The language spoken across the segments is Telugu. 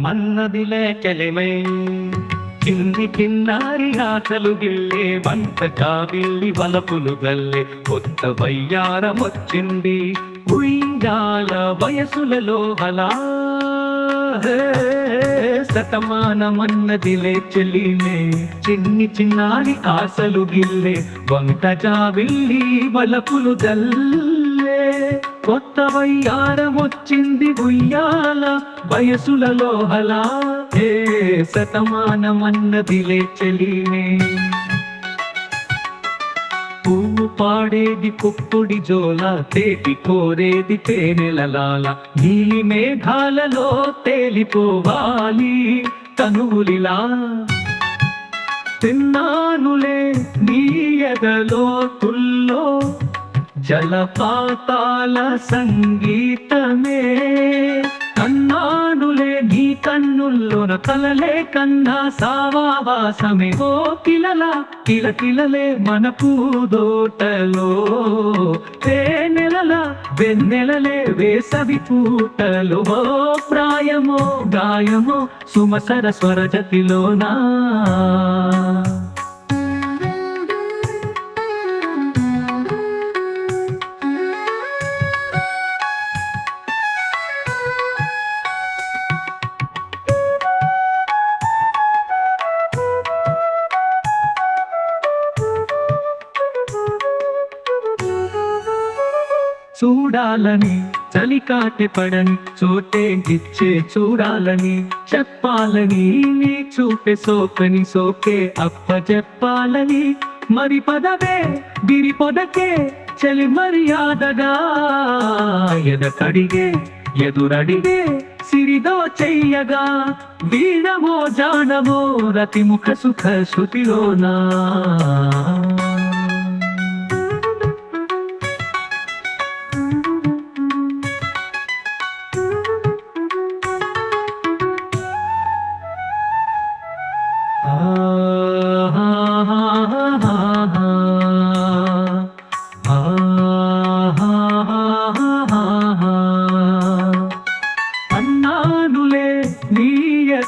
మన్నదిలే చెలిమై చిన్ని చిన్నారి ఆటలు గిల్లే వంట జాబిల్లి వలపులు గల్లే. కొత్త వయ్యారం వచ్చింది ఉయ్యాల వయసులలో హలా. శతమానమన్నదిలే చెలిమే చిన్ని చిన్నారి ఆశలు గిల్లే వంట జాబిల్లి వలపులు గల్లే. కొత్త వయ్యారం వచ్చింది ఉయ్యాల వయసులలో హలా. ఏ శతమానమన్నదిలే చెలిమే. పువ్వు పాడేది కుక్కుడి జోల తేటి కోరేది తేనెలలాల నీలి మేఘాలలో తేలిపోవాలి తనువులిలా. తిన్నానులే నీ ఎదలో జలపాతాల సంగీతమే. కన్నానులే నీ కన్నుల్లోన కలలే కన్నా సావాసమే ఓ కిలల కిల కిలలే మన పూదోటలో తేనెలల వెన్నెలలే వేసవి పూటలో. ఓ ప్రాయమో గాయమో సుమసర స్వరజతిలోనా చూడాలని చలికాటి పడని చోటే గిచ్చే చూడాలని చెప్పాలని నీ చూపే సోకని సోకే అప్ప చెప్పాలని. మరి పదవే గిరి పొదకే చలి మర్యాదగా. ఎదకడిగే ఎదురడిగే సిరిదో చెయ్యగా. వీణమో జానమో రతిముఖ సుఖ శృతిలోనా.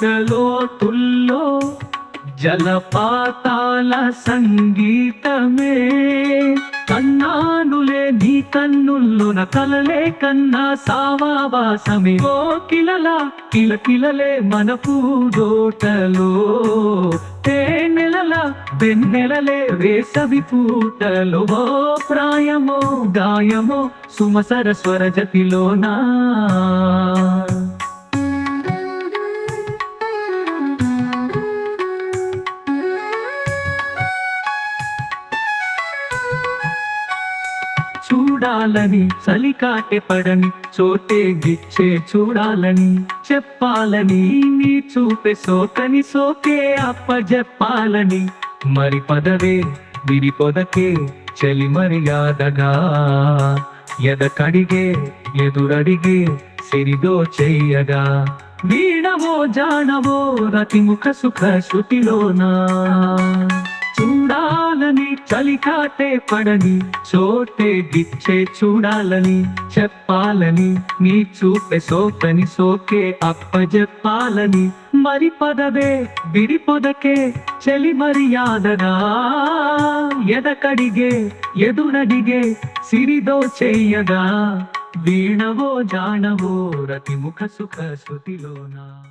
ఎదలో జలపాతాల సంగీతమే. కన్నానులే నీ కన్నుల్లోన కలలే కన్నా సావాసమే ఓ కిలల కిల కిలలే మన పూదోటలో తేనెలల వెన్నెలలే వేసవి పూటలో. ఓ ప్రాయమో గాయమో సుమసర స్వరజతిలోనా చూడాలని చలికాటె పడని చోటే గిచ్చే చూడాలని చెప్పాలని నీ చూపే సోకని సోకే అప్ప చెప్పాలని. మరి పదవే విరి పొదకే చలి మర్యాదగా ఎద కడిగే ఎదురడిగే సిరిదో చెయ్యగా. వీణవో జానవో రతిముఖ సుఖ శృతిలోనా. చూడాలని చలికాటే పడని చోటే గిచ్చే చూడాలని చెప్పాలని నీ చూపే సోకని సోకే అప్పజెప్పాలని. మరి పదవే బిడిపొదకే పొదకే చలి ఎదకడిగే ఎదురడిగే సిరిదో చెయ్యగా వీణవో జానవో రతిముఖ సుఖ శృతిలోనా?